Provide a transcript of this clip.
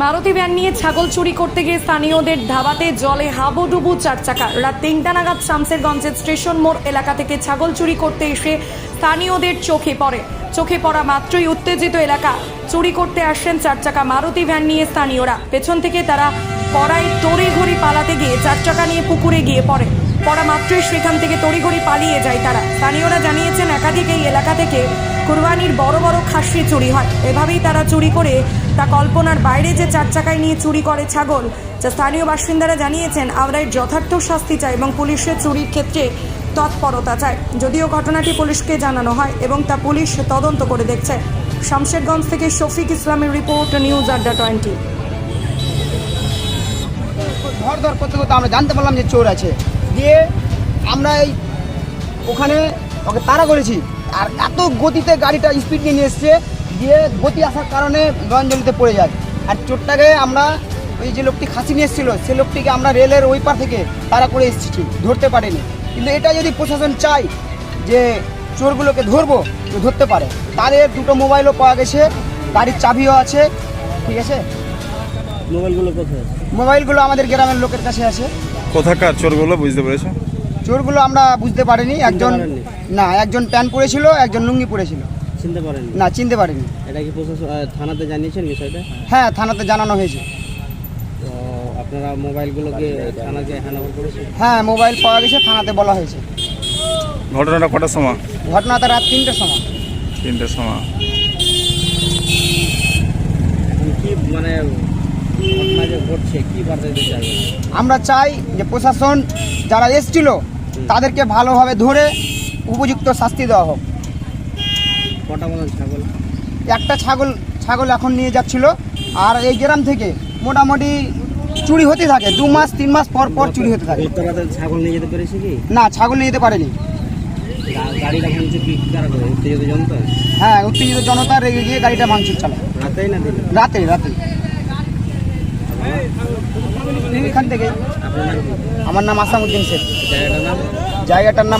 Maruti van নিয়ে ছাগল চুরি করতে গিয়ে স্থানীয়দের ধাবাতে জলে হাবুডুবু চার চাকা রাত তিনটা নাগাদ শামসেরগঞ্জের স্টেশন মোড় এলাকা থেকে ছাগল চুরি করতে এসে স্থানীয়দের চোখে পড়ে। চোখে পড়া মাত্রই উত্তেজিত এলাকা। চুরি করতে আসেন চার চাকা মারুতি ভ্যান নিয়ে স্থানীয়রা। পেছন থেকে তারা পড়ায় তড়ি ঘড়ি পালাতে গিয়ে চার চাকা নিয়ে পুকুরে গিয়ে পড়ে। পড়া মাত্রই সেখান থেকে তড়িঘড়ি পালিয়ে যায় তারা। স্থানীয়রা জানিয়েছেন, একাধিক এই এলাকা থেকে কুরবানির বড় বড় খাসি চুরি হয়। এভাবেই তারা চুরি করে তা কল্পনার বাইরে যে চার চাকায় নিয়ে চুরি করে ছাগল, যা স্থানীয় বাসিন্দারা জানিয়েছেন আমরা যথার্থ শাস্তি চাই এবং পুলিশের চুরির ক্ষেত্রে তৎপরতা চায়। যদিও ঘটনাটি পুলিশকে জানানো হয় এবং তা পুলিশ তদন্ত করে দেখছে। শামশেরগঞ্জ থেকে শফিক ইসলামের রিপোর্ট, নিউজ আড্ডা টোয়েন্টি। ধর ধর করতে করতে আমরা জানতে পারলাম যে চোর আছে। দিয়ে আমরা এই ওখানে ওকে তাড়া করেছি। আর এত গতিতে গাড়িটা স্পিড নিয়ে এসছে দিয়ে গতি আসার কারণে গঞ্জলিতে পড়ে যায়। আর চোরটাকে আমরা ওই যে লোকটি খাসি নিয়ে এসেছিল সে লোকটিকে আমরা রেলের ওই পার থেকে তাড়া করে এসেছি ধরতে পারিনি। কিন্তু এটা যদি প্রশাসন চায় যে চোরগুলোকে ধরবো তো ধরতে পারে। তাদের দুটো মোবাইলও পাওয়া গেছে গাড়ির চাবিও আছে ঠিক আছে? মোবাইলগুলো কোথায় মোবাইলগুলো আমাদের গ্রামের লোকের কাছে আছে। কোথাকার চোরগুলো বুঝতে পেরেছ? চোরগুলো আমরা বুঝতে পারিনি। একজন না একজন প্যান্ট পরেছিল একজন লুঙ্গি পরেছিল চিনতে পারেননি। না চিনতে পারিনি। এটা কি প্রশাসন থানাতে জানিয়েছেন বিষয়টা? হ্যাঁ থানাতে জানানো হয়েছে। তো আপনারা মোবাইলগুলোকে থানাকে হ্যান্ড করেছেন? হ্যাঁ মোবাইল পাওয়া গেছে থানাতে বলা হয়েছে। ঘটনাটা কটার সময়? ঘটনাটা রাত তিনটের সময়। তিনটের সময় এখন কি মানে ঘটনা কি বার্তা দিতে চাইবেন আমরা চাই যে প্রশাসন যারা এসছিল তাদেরকে ভালোভাবে ধরে উপযুক্ত শাস্তি দেওয়া হোক। কটা মতন ছাগল? একটা ছাগল ছাগল এখন নিয়ে যাচ্ছিল আর এই গ্রাম থেকে মোটামুটি চুরি হতে থাকে দু মাস তিন মাস পর পর চুরি হতে থাকে। ছাগল নিয়ে যেতে পেরেছে কি? না ছাগল নিয়ে যেতে পারেনি। গা- গাড়িটা ভাঙছে কি? উত্তেজিত জনতা? হ্যাঁ উত্তেজিত জনতা রেগে গিয়ে গাড়িটা ভাঙচুর চালায়। রাতেই না রাতে রাতে এখান থেকে। আমার নাম আসামুদ্দিন শেখ। জায়গাটার নাম